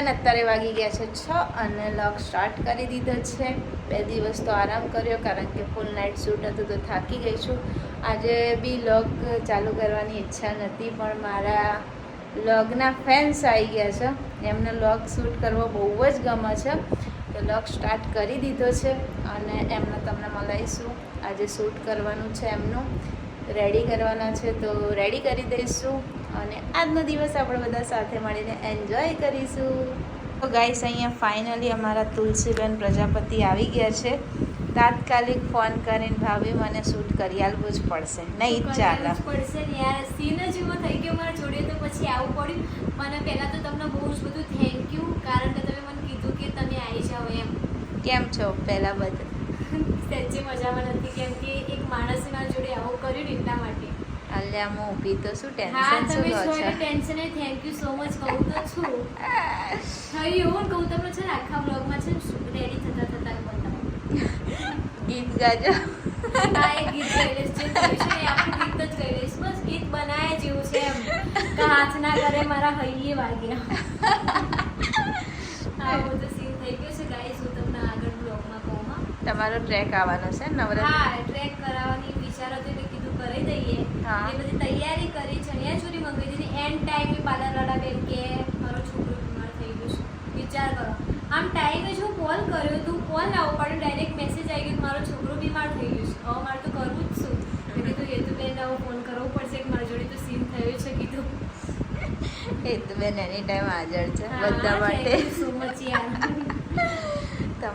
સેવન અત્યારે વાગી ગયા છે છ અને લોગ સ્ટાર્ટ કરી દીધો છે. બે દિવસ તો આરામ કર્યો કારણ કે ફૂલ નાઇટ શૂટ હતું તો થાકી ગઈ છું. આજે બી લોગ ચાલુ કરવાની ઈચ્છા નથી પણ મારા લોગના ફેન્સ આવી ગયા છે. એમને લોગ શૂટ કરવો બહુ જ ગમે છે. તો લોગ સ્ટાર્ટ કરી દીધો છે અને એમને તમને મળાવીશું આજે શૂટ કરવાનું છે એમનું. રેડી કરવાના છે તો રેડી કરી દઈશું. અને આજનો દિવસ આપણે બધા સાથે મળીને એન્જોય કરીશું. તો ગાઈસ અહીંયા ફાઇનલી અમારા તુલસીબેન પ્રજાપતિ આવી ગયા છે. તાત્કાલિક ફોન કરીને ભાભી મને શૂટ કરી આલવું જ પડશે. નહીં ચાલે. પડશે ને યાર સીન જ એવો થઈ ગયો મારા જોડે તો પછી આવું પડ્યું. મને પહેલાં તો તમને બહુ જ બધું થેન્ક યુ કારણ કે તમે મને કીધું કે તમે આવી જાઓ એમ. કેમ છો? પહેલાં બધા સચ્ચી મજામાં નથી કેમ કે એક માણસે મારા જોડે આવું કર્યું એટલા માટે. અલ્યા હું ઊભી તો શું ટેન્શન શું લો એટલે છો? Tension thank you so much કહું તો છું. થયું એવું કહું તમને છે ને આખા બ્લોગમાં છે રેડી થતા થતા બતાવો ગીત ગાજો. હા એ ગીત ગાઈ લઈશ છે ને ગીત જ ગાઈ લઈશ બસ ગીત બનાયા જેવું છે એમ. હાથ ના કરે મારા હૈયે વાગ્યા. હા બધું સીન થઈ ગયું છે ગાઈસ હું તમને આગળ બ્લોગમાં કહું હા તમારો ટ્રેક આવવાનો છે નવરાત્રી. હા ટ્રેક કરાવવાની વિચાર હતો એટલે કીધું કરી દઈએ. હા. એ બધી તૈયારી કરી ચણિયા ચોરી મંગાવી દીધી. એન્ડ ટાઈમે પાર્લર બેન કે મારો છોકરો બીમાર થઈ ગયો છે. વિચાર કરો. આમ ટાઈમે જો કોલ કર્યો તું કોલ ના ઉપાડ્યો ડાયરેક્ટ મેસેજ આવી ગયો મારો છોકરો બીમાર થઈ ગયો છે. હવે મારે તો કરવું જ શું મેં કીધું એ તો બેન હવે ફોન કરવો પડશે કે મારા જોડે તો સીન થયું છે કીધું. એ તો બેન એની ટાઈમ હાજર છે બધા માટે. સો મચ યાર.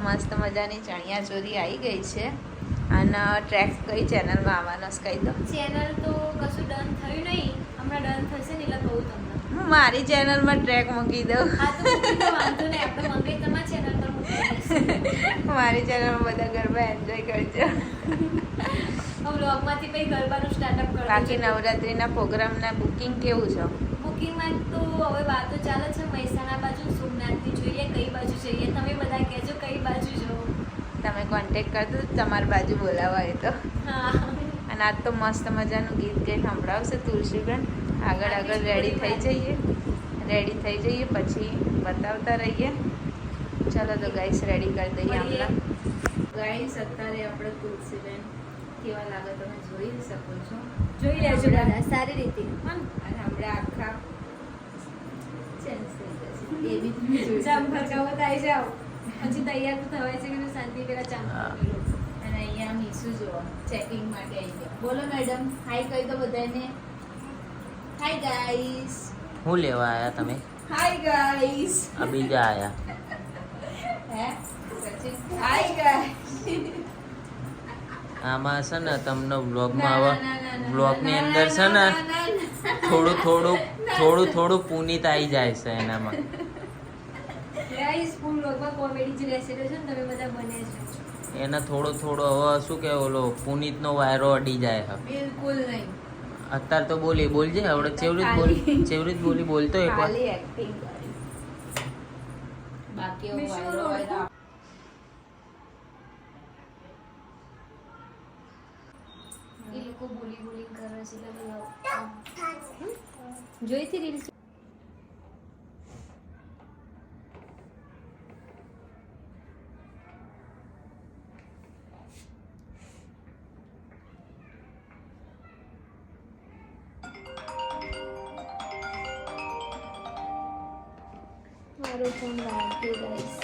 મસ્ત મજાની ચણિયા ચોરી આવી ગઈ છે. અને ટ્રેક કઈ ચેનલમાં આવવાનો છે કહી દો ચેનલ તો કશું ડન થયું નહીં. હમણાં ડન થશે ને એટલે કહું તમને. હું મારી ચેનલમાં ટ્રેક મૂકી દઉં. હા તો વાંધો નહીં. આપણે મંગાઈ તમારી ચેનલ પર મૂકી મારી ચેનલમાં બધા ગરબા એન્જોય કરજો. બ્લોગમાંથી પછી ગરબાનું સ્ટાર્ટઅપ કરો બાકી નવરાત્રિના પ્રોગ્રામના બુકિંગ કેવું છે? બુકિંગમાં તો હવે વાતો ચાલે છે. મહેસાણા બાજુ સોમનાથની જોઈએ કઈ બાજુ જઈએ તમે બધા કહેજો કઈ બાજુ જો તમે કોન્ટેક કરજો તમારી બાજુ બોલાવા હોય તો અને આજ તો મસ્ત મજાનું ગીત ગઈ સંભળાવશે. તુલસીબેન આગળ આગળ રેડી થઈ જઈએ. રેડી થઈ જઈએ પછી બતાવતા રહીએ. ચલો તો ગાઈસ રેડી કરી દઈએ આપણે ગાઈસ અત્યારે આપણે તુલસીબેન કેવા લાગે તમે જોઈ શકો છો? જોઈ લેજો દાદા સારી રીતે. અને આપણે આખા ચેન્જ થઈ જશે. એવી જામ ભરકાવો થાય જાઓ પછી તૈયાર તો થવાય છે કે શાંતિ પેલા ચાંદ અને અહીંયા મીસુ જુઓ ચેકિંગ માટે આવી ગયા. બોલો મેડમ હાય કહી દો બધાને. હાય ગાઈસ શું લેવા આયા તમે? હાય ગાઈસ આ બીજા આયા. હે? સચિન હાય ગાઈસ આમાં છે ને તમને બ્લોગમાં આવા બ્લોગની અંદર છે ને થોડું થોડું થોડું થોડું પુનિત આવી જાય છે એનામાં. ગાઈસ ફૂલ વ્લોગમાં કોમેડી જ રહેશે તો છે ને તમે બધા બને છે. એને થોડો થોડો હવે શું કે ઓલો પુનિતનો વાયરો અડી જાય બિલકુલ નહીં. અત્યારે તો બોલી બોલજે હવે ચેવડી બોલી ચેવડી બોલી બોલતો એક વાર બાકી વાયરો તો એ લોકો બોલી બોલી કરે છે એટલે બધા જોઈતી રીલ્સ મારો ફોન વાગ્યો guys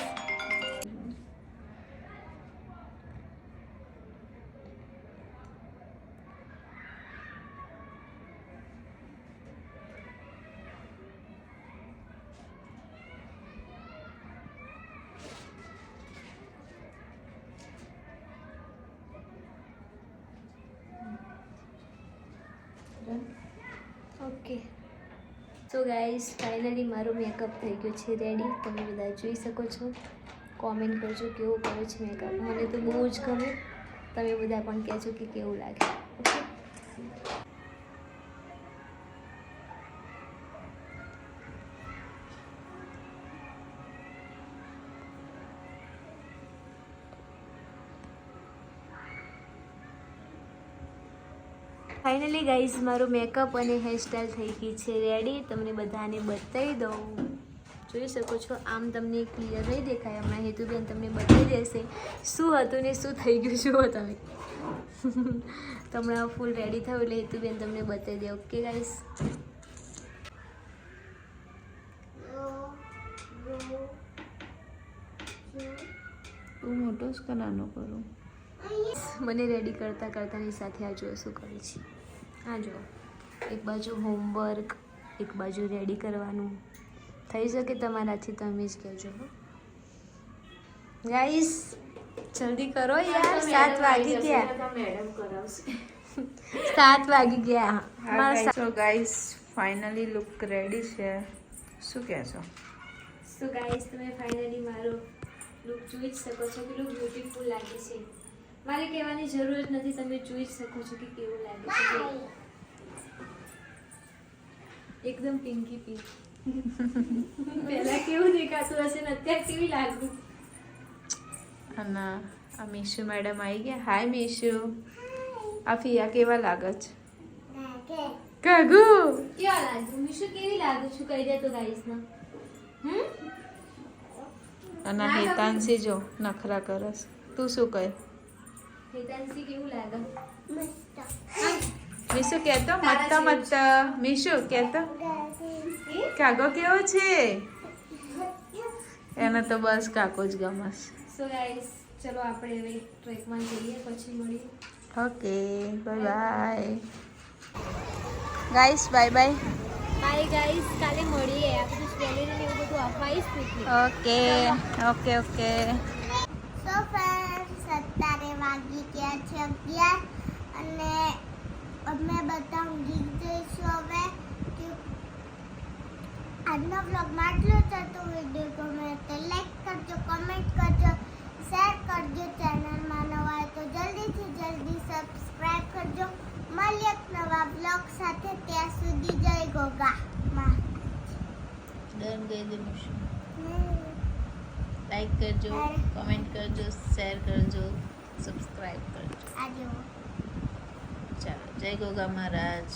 okay so guys finally મારો મેકઅપ થઈ ગયો છે રેડી તમે બધા જોઈ શકો છો. કોમેન્ટ કરજો કેવું કરો છે મેકઅપ મને તો બહુ જ ગમે. તમે બધા પણ કહેજો કે કેવું લાગે. ઓકે ફાઇનલી ગાઈઝ મારું મેકઅપ અને હેરસ્ટાઈલ થઈ ગઈ છે. રેડી તમને બધાને બતાવી દઉં. જોઈ શકો છો આમ તમને ક્લિયર નહીં દેખાય. હમણાં હેતુબેન તમને બતાવી દેશે શું હતું ને શું થઈ ગયું જુઓ તમે. તો હમણાં ફૂલ રેડી થયું એટલે હેતુબેન તમને બતાવી દે. ઓકે ગાઈસ હું મોટો જ કે નાનો કરું. મને રેડી કરતાં કરતાંની સાથે આ જુઓ શું કરે છે. આ જુઓ. એક બાજુ હોમવર્ક એક બાજુ રેડી કરવાનું. થઈ શકે તમારાથી તમે જ કહેજો ગાઈસ જલ્દી કરો યાર સાત વાગી ગયા. મેડમ કરાવશે. સાત વાગી ગયા. સા- ગાઈસ ફાઇનલી લુક રેડી છે. શું કહેશો? સો ગાઈસ તમે ફાઇનલી મારો લુક જોઈ જ શકો છો કેટલું બ્યુટીફુલ લાગે છે. મારે કહેવાની જરૂર જ નથી તમે જોઈ જ શકો છો કે કેવું લાગે છે. એકદમ પિંકી પિંક. પહેલા કેવું દેખાતું હશે ને અત્યારે કેવી લાગુ? અને આ મીશુ મેડમ આવી ગયા. હાય મીશુ. આ ફિયા કેવા લાગે છે? કાગુ! કેવા લાગુ? મીશુ કેવી લાગુ છું કહી દે તો ગાઈસ ના. હમ? અને હેતાંશી જો નખરા કરસ તું શું કહે? હેતાંશી કેવું લાગે? મીશુ કહેતો મત્ત મત્ત. મીશુ કહેતો કાકો કેવો છે? એને તો બસ કાકો જ ગમસ સો ગાઈસ ચલો આપણે હવે ટ્રેકમાં જઈએ પછી મળીએ. Okay bye bye guys bye bye bye guys કાલે મળીએ. આપણે સ્વેલરી ને એવું બધું અપાઈશ ઓકે ઓકે ઓકે વાગી ગયા છે અગિયાર. અને અમે બધા ઊંઘી જઈશું હવે. આજનો બ્લોગમાં આટલું જ હતું વીડિયો ગમે તો લાઈક કરજો કમેન્ટ કરજો શેર કરજો ચેનલમાં નવા હોય તો જલ્દીથી જલ્દી સબસ્ક્રાઈબ કરજો. મળીએ નવા બ્લોગ સાથે. ત્યાં સુધી જય ગોગા માં ડન ગઈ દે મીશુ. લાઈક કરજો કમેન્ટ કરજો શેર કરજો. સબસ્ક્રાઈબ કરજો. ચાલો જય ગોગા મહારાજ.